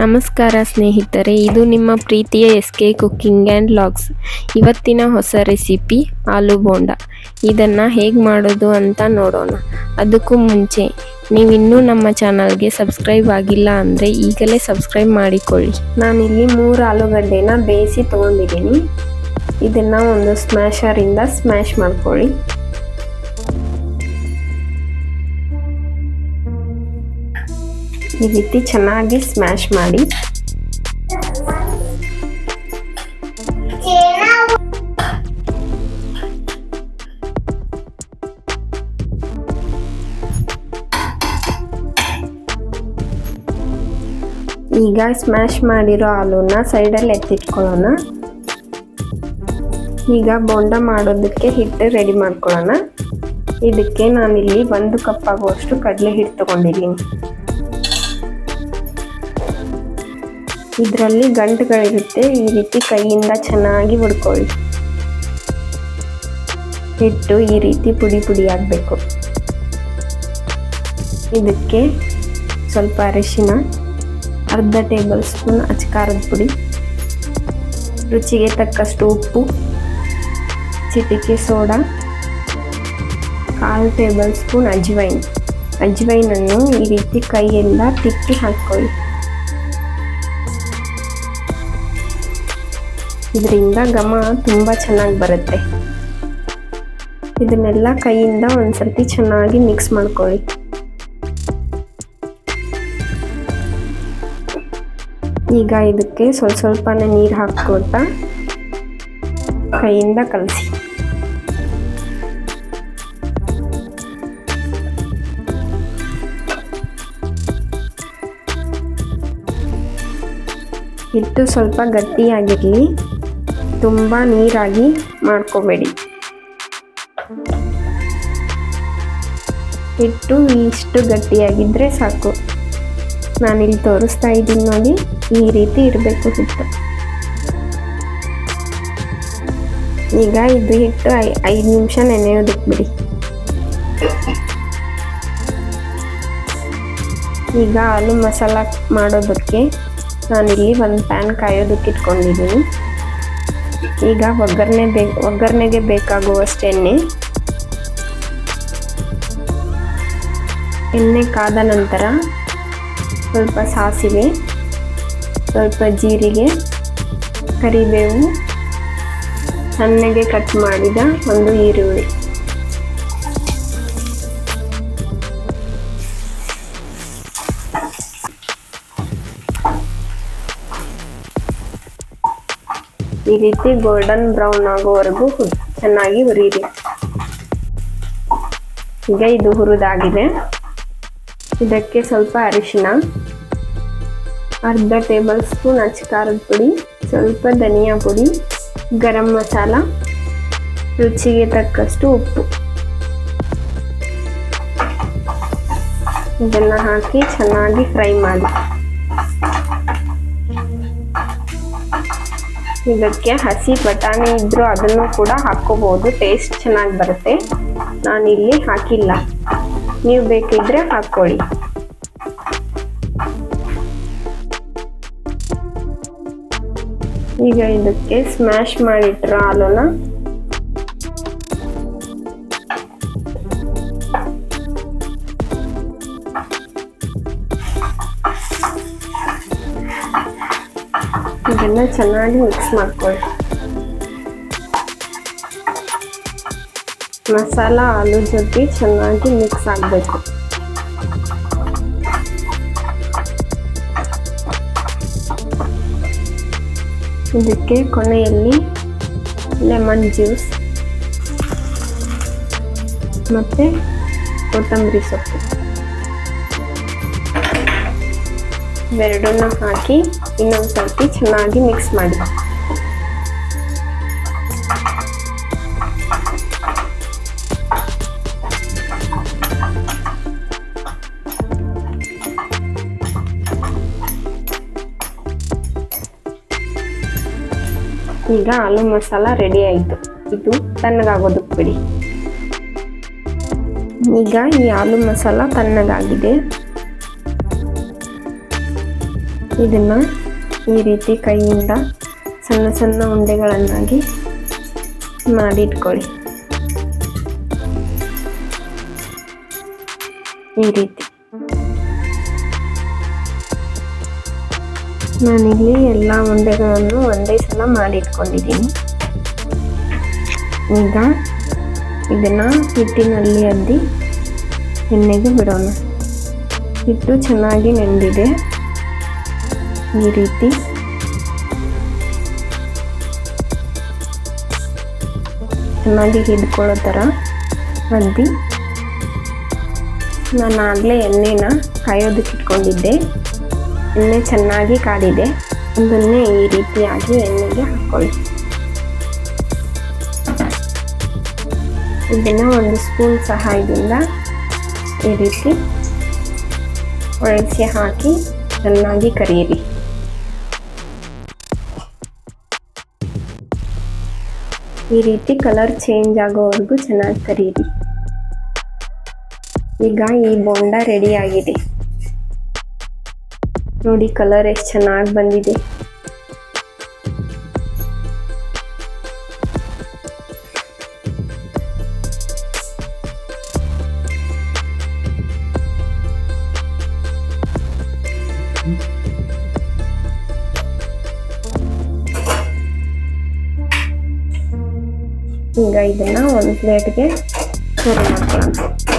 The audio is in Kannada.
ನಮಸ್ಕಾರ ಸ್ನೇಹಿತರೆ, ಇದು ನಿಮ್ಮ ಪ್ರೀತಿಯ S K cooking and logs. ಇವತ್ತಿನ ಹೊಸ ರೆಸಿಪಿ ಆಲೂ ಬೋಂಡ. ಇದನ್ನು ಹೇಗೆ ಮಾಡೋದು ಅಂತ ನೋಡೋಣ. ಅದಕ್ಕೂ ಮುಂಚೆ, ನೀವಿನ್ನೂ ನಮ್ಮ ಚಾನಲ್ಗೆ ಸಬ್ಸ್ಕ್ರೈಬ್ ಆಗಿಲ್ಲ ಅಂದರೆ ಈಗಲೇ ಸಬ್ಸ್ಕ್ರೈಬ್ ಮಾಡಿಕೊಳ್ಳಿ. ನಾನಿಲ್ಲಿ ಮೂರು ಆಲೂಗಡ್ಡೆನ ಬೇಯಿಸಿ ತೊಗೊಂಡಿದ್ದೀನಿ. ಇದನ್ನು ಒಂದು ಸ್ಮ್ಯಾಶರಿಂದ ಸ್ಮ್ಯಾಶ್ ಮಾಡ್ಕೊಳ್ಳಿ. ಈ ರೀತಿ ಚೆನ್ನಾಗಿ ಸ್ಮ್ಯಾಶ್ ಮಾಡಿ. ಈಗ ಸ್ಮ್ಯಾಶ್ ಮಾಡಿರೋ ಹಾಲನ್ನ ಸೈಡಲ್ಲಿ ಎತ್ತಿಟ್ಕೊಳ್ಳೋಣ. ಈಗ ಬೋಂಡ ಮಾಡೋದಕ್ಕೆ ಹಿಟ್ಟು ರೆಡಿ ಮಾಡ್ಕೊಳ್ಳೋಣ. ಇದಕ್ಕೆ ನಾನಿಲ್ಲಿ ಒಂದು ಕಪ್ ಆಗುವಷ್ಟು ಕಡಲೆ ಹಿಟ್ಟು ತಗೊಂಡಿದ್ದೀನಿ. ಇದರಲ್ಲಿ ಗಂಟುಗಳಿರುತ್ತೆ, ಈ ರೀತಿ ಕೈಯಿಂದ ಚೆನ್ನಾಗಿ ಹುಡ್ಕೊಳ್ಳಿ. ಹಿಟ್ಟು ಈ ರೀತಿ ಪುಡಿ ಪುಡಿ ಆಗಬೇಕು. ಇದಕ್ಕೆ ಸ್ವಲ್ಪ ಅರಿಶಿನ, ಅರ್ಧ ಟೇಬಲ್ ಸ್ಪೂನ್ ಅಚ್ಕಾರದ ಪುಡಿ, ರುಚಿಗೆ ತಕ್ಕಷ್ಟು ಉಪ್ಪು, ಚಿಟಿಕೆ ಸೋಡಾ, ಕಾಲು ಟೇಬಲ್ ಸ್ಪೂನ್ ಅಜ್ವೈನ್. ಅಜ್ವೈನನ್ನು ಈ ರೀತಿ ಕೈಯಿಂದ ತಿಕ್ಕಿ ಹಾಕ್ಕೊಳ್ಳಿ. ಇದರಿಂದ ಘಮ ತುಂಬ ಚೆನ್ನಾಗಿ ಬರುತ್ತೆ. ಇದನ್ನೆಲ್ಲ ಕೈಯಿಂದ ಒಂದ್ಸರ್ತಿ ಚೆನ್ನಾಗಿ ಮಿಕ್ಸ್ ಮಾಡ್ಕೊಳ್ಳಿ. ಈಗ ಇದಕ್ಕೆ ಸ್ವಲ್ಪ ಸ್ವಲ್ಪನೇ ನೀರು ಹಾಕ್ಕೊಳ್ತಾ ಕೈಯಿಂದ ಕಲಸಿ. ಹಿಟ್ಟು ಸ್ವಲ್ಪ ಗಟ್ಟಿಯಾಗಿರಲಿ. ತುಂಬ ನೀರಾಗಿ ಮಾಡ್ಕೋಬೇಡಿ. ಹಿಟ್ಟು ಇಷ್ಟು ಗಟ್ಟಿಯಾಗಿದ್ದರೆ ಸಾಕು. ನಾನಿಲ್ಲಿ ತೋರಿಸ್ತಾ ಇದ್ದೀನಿ ನೋಡಿ, ಈ ರೀತಿ ಇರಬೇಕು ಹಿಟ್ಟು. ಈಗ ಇದು ಹಿಟ್ಟು ಐ, ಐದು ನಿಮಿಷ ನೆನೆಯೋದಕ್ಕೆ ಬಿಡಿ. ಈಗ ಆಲೂ ಮಸಾಲ ಮಾಡೋದಕ್ಕೆ ನಾನಿಲ್ಲಿ ಒಂದು ಪ್ಯಾನ್ ಕಾಯೋದಕ್ಕೆ ಇಟ್ಕೊಂಡಿದ್ದೀನಿ. ಈಗ ಒಗ್ಗರಣೆ ಬೇ ಒಗ್ಗರಣೆಗೆ ಬೇಕಾಗುವಷ್ಟು ಎಣ್ಣೆ ಎಣ್ಣೆ ಕಾದ ನಂತರ ಸ್ವಲ್ಪ ಸಾಸಿವೆ, ಸ್ವಲ್ಪ ಜೀರಿಗೆ, ಕರಿಬೇವು ಸಣ್ಣಗೆ ಕಟ್ ಮಾಡಿದ ಒಂದು ಈರುಳ್ಳಿ. ಈ ರೀತಿ ಗೋಲ್ಡನ್ ಬ್ರೌನ್ ಆಗೋವರೆಗೂ ಚೆನ್ನಾಗಿ ಹುರಿಯಿರಿ ಈಗ ಇದು ಹುರಿದಾಗಿದೆ. ಇದಕ್ಕೆ ಸ್ವಲ್ಪ ಅರಿಶಿನ, ಅರ್ಧ ಟೇಬಲ್ ಸ್ಪೂನ್ ಅಚ್ಕಾರದ ಪುಡಿ, ಸ್ವಲ್ಪ ಧನಿಯಾ ಪುಡಿ, ಗರಂ ಮಸಾಲ, ರುಚಿಗೆ ತಕ್ಕಷ್ಟು ಉಪ್ಪು. ಇದನ್ನು ಹಾಕಿ ಚೆನ್ನಾಗಿ ಫ್ರೈ ಮಾಡಿ. ಇದಕ್ಕೆ ಹಸಿ ಬಟಾಣಿ ಇದ್ರೂ ಅದನ್ನು ಕೂಡ ಹಾಕೋಬಹುದು ಟೇಸ್ಟ್ ಚೆನ್ನಾಗಿ ಬರುತ್ತೆ. ನಾನಿಲ್ಲಿ ಹಾಕಿಲ್ಲ. ನೀವು ಬೇಕಿದ್ರೆ ಹಾಕ್ಕೊಳ್ಳಿ. ಈಗ ಇದಕ್ಕೆ ಸ್ಮ್ಯಾಶ್ ಮಾಡಿಟ್ರ ಹಾಲುನ ಇದನ್ನ ಚೆನ್ನಾಗಿ ಮಿಕ್ಸ್ ಮಾಡ್ಕೊಳ್ಳಿ. ಮಸಾಲ, ಆಲೂ ಜೊತೆ ಚೆನ್ನಾಗಿ ಮಿಕ್ಸ್ ಆಗಬೇಕು. ಇದಕ್ಕೆ ಕೊನೆಯಲ್ಲಿ ಲೆಮನ್ ಜ್ಯೂಸ್ ಮತ್ತು ಕೊತ್ತಂಬರಿ ಸೊಪ್ಪು. ಇವೆರಡನ್ನ ಹಾಕಿ ಇನ್ನೊಂದು ಸರ್ತಿ ಚೆನ್ನಾಗಿ ಮಿಕ್ಸ್ ಮಾಡಿ. ಈಗ ಆಲೂ ಮಸಾಲ ರೆಡಿ ಆಯಿತು. ಇದು ತಣ್ಣಗಾಗೋದಕ್ಕೆ ಬಿಡಿ. ಈಗ ಈ ಆಲೂ ಮಸಾಲ ತಣ್ಣಗಾಗಿದೆ. ಇದನ್ನ ಈ ರೀತಿ ಕೈಯಿಂದ ಸಣ್ಣ ಸಣ್ಣ ಉಂಡೆಗಳನ್ನಾಗಿ ಮಾಡಿಟ್ಕೊಳ್ಳಿ. ಈ ರೀತಿ. ನಾನಿಲ್ಲಿ ಎಲ್ಲ ಉಂಡೆಗಳನ್ನು ಒಂದೇ ಸಲ ಮಾಡಿಟ್ಕೊಂಡಿದ್ದೀನಿ. ಈಗ ಇದನ್ನು ಹಿಟ್ಟಿನಲ್ಲಿ ಅದ್ದಿ ಎಣ್ಣೆಗೆ ಬಿಡೋಣ. ಹಿಟ್ಟು ಚೆನ್ನಾಗಿ ನೆಂದಿದೆ. ಈ ರೀತಿ. ಚೆನ್ನಾಗಿ ಹಿಡ್ಕೊಳ್ಳೋ ಥರ ಅದ್ದಿ ನಾನು ಆಗಲೇ ಎಣ್ಣೆನ ಕಾಯೋದಕ್ಕೆ ಇಟ್ಕೊಂಡಿದ್ದೆ. ಎಣ್ಣೆ ಚೆನ್ನಾಗಿ ಕಾಡಿದೆ. ಅದನ್ನೇ ಈ ರೀತಿಯಾಗಿ ಎಣ್ಣೆಗೆ ಹಾಕ್ಕೊಳ್ಳಿ. ಇದನ್ನು ಒಂದು ಸ್ಪೂನ್ ಸಹಾಯದಿಂದ ಈ ರೀತಿ ಒಳಸಿ ಹಾಕಿ ಚೆನ್ನಾಗಿ ಕರಿಯಿರಿ. ಈ ರೀತಿ ಕಲರ್ ಚೇಂಜ್ ಆಗೋವರೆಗೂ ಚೆನ್ನಾಗಿ ಕರೀರಿ. ಈಗ ಈ ಬೋಂಡ ರೆಡಿ ಆಗಿದೆ. ನೋಡಿ ಕಲರ್ ಎಷ್ಟು ಚೆನ್ನಾಗಿ ಬಂದಿದೆ. ಈಗ ಇದನ್ನ ಒಂದು ಪ್ಲೇಟ್ಗೆ ಸರ್ವ್ ಮಾಡ್ಕೊಳ್ಳೋಣ